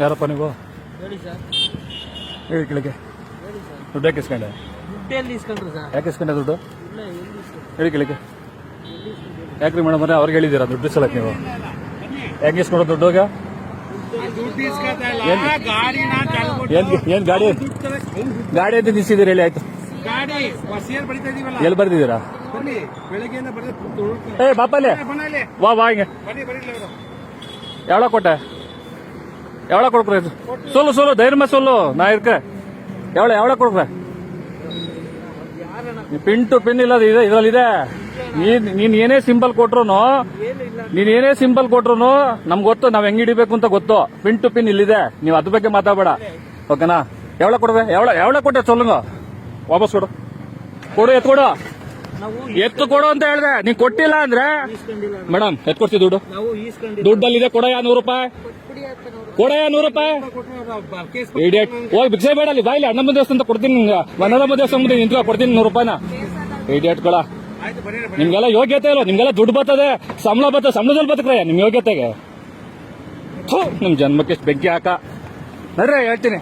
ಯಾರಪ್ಪ ನೀವು? ಹೇಳಿ ಕೇಳಿಕೆ ದುಡ್ಡು ಯಾಕೆ ಇಸ್ಕೊಂಡೆ? ದುಡ್ಡು ಯಾಕೆ ಇಸ್ಕೊಂಡೆ ದುಡ್ಡು? ಹೇಳಿ ಕೇಳಿಕೆ ಯಾಕ್ರಿ ಮೇಡಮ್ ಅವ್ರೆ ಅವ್ರಿಗೆ ಹೇಳಿದ್ದೀರಾ ದುಡ್ಡು ಇಸಲಕ್ಕೆ ನೀವು? ಹೆಂಗೆ ಇಸ್ಕೊಂಡ್ರೆ ದುಡ್ಡು ಹೋಗ ಏನ್ ಗಾಡಿ? ಗಾಡಿ ಅಂತ ನಿಲ್ಸಿದ್ದೀರಿ ಹೇಳಿ ಆಯ್ತು. ಎಲ್ಲಿ ಬರ್ದಿದ್ದೀರಾ? ಏ ಬಾಪಲ್ಲಿ. ವಾ ವಾ ಹಿಂಗೆ. ಯಾವ ಕೊಟ್ಟೆ? எவ்வளோ கொட்டை எவ்வளோ கொடுக்குறேன் சொல்லு சொல்லு தைரியமா சொல்லு நான் இருக்கேன் எவ்வளோ எவ்வளோ கொடுக்குறேன் ನೀ ಪಿನ್ ಟು ಪಿನ್ ಇಲ್ಲ ಇದೆ ಇದ್ರಲ್ಲಿದೆ ನೀನ್ ನೀನ್ ಏನೇ ಸಿಂಬಲ್ ಕೊಟ್ರು ನೀನ್ ಏನೇ ಸಿಂಬಲ್ ಕೊಟ್ರು ನಮ್ಗೆ ಗೊತ್ತು ನಾವ್ ಹೆಂಗ್ ಹಿಡಿಬೇಕು ಅಂತ ಗೊತ್ತು ಪಿನ್ ಟು ಪಿನ್ ಇಲ್ಲಿದೆ ನೀವು ಅದ್ರ ಬಗ್ಗೆ ಮಾತಾಡಬೇಡ ಓಕೆನಾ ಎವಳ ಕೊಡ್ವೆ ಎವಳ ಎವಳ ಕೊಟ್ಟೆ ಸೊಲ್ಲುಂಗ ವಾಪಸ್ ಕೊಡು ಕೊಡು ಎತ್ ಕೊಡು ನಾವು ಎತ್ತು ಕೊಡು ಅಂತ ಹೇಳ್ದೆ ನೀನ್ ಕೊಟ್ಟಿಲ್ಲ ಅಂದ್ರೆ ಇಸ್ಕೊಂಡಿಲ್ಲ ಮೇಡಮ್ ಎತ್ ಕೊಡ್ತೀವಿ ದುಡ್ಡು ನಾವು ಇಸ್ಕೊಂಡಿಲ್ಲ ದುಡ್ಡಲ್ಲಿದೆ ಕೊಡಯ್ಯ ನೂರು ರೂಪಾಯಿ ಕೊಡಿ ಅಪ್ಪನವ್ರು. ಕೊಡಯ್ಯ ನೂರು ರೂಪಾಯಿ. ಇಡಿಯಟ್ ಹೋಗಿ ಭಿಕ್ಷೆ ಬೇಡ ಅಲ್ಲಿ. ಬಾಯಿಲಿ ಅಣ್ಣಮ್ಮ ದೇವಸ್ಥಾನ ಅಂತ ಕೊಡ್ತೀನಿ ನಿಂಗೆ ವನರಮ್ಮ ದೇವಸ್ಥಾನ ಮುಂದೆ ನಿಂತ್ಕೊ ಕೊಡ್ತೀನಿ ನೂರು ರೂಪಾಯಿನ. ಇಡಿಯಟ್ಗಳ ನಿಮ್ಗೆಲ್ಲ ಯೋಗ್ಯತೆ ಇಲ್ಲ ನಿಮ್ಗೆಲ್ಲ ದುಡ್ಡು ಬರ್ತದೆ ಸಂಬಳ ಬರ್ತದೆ ಸಂಬಳದಲ್ಲಿ ಬರ್ತಕ್ರಯ್ಯ ನಿಮ್ ಯೋಗ್ಯತೆಗೆ. ಥು, ನಿಮ್ ಜನ್ಮಕ್ಕೆ ಬೆಂಕಿ ಹಾಕ. ನಡ್ರಿ ಹೇಳ್ತೀನಿ.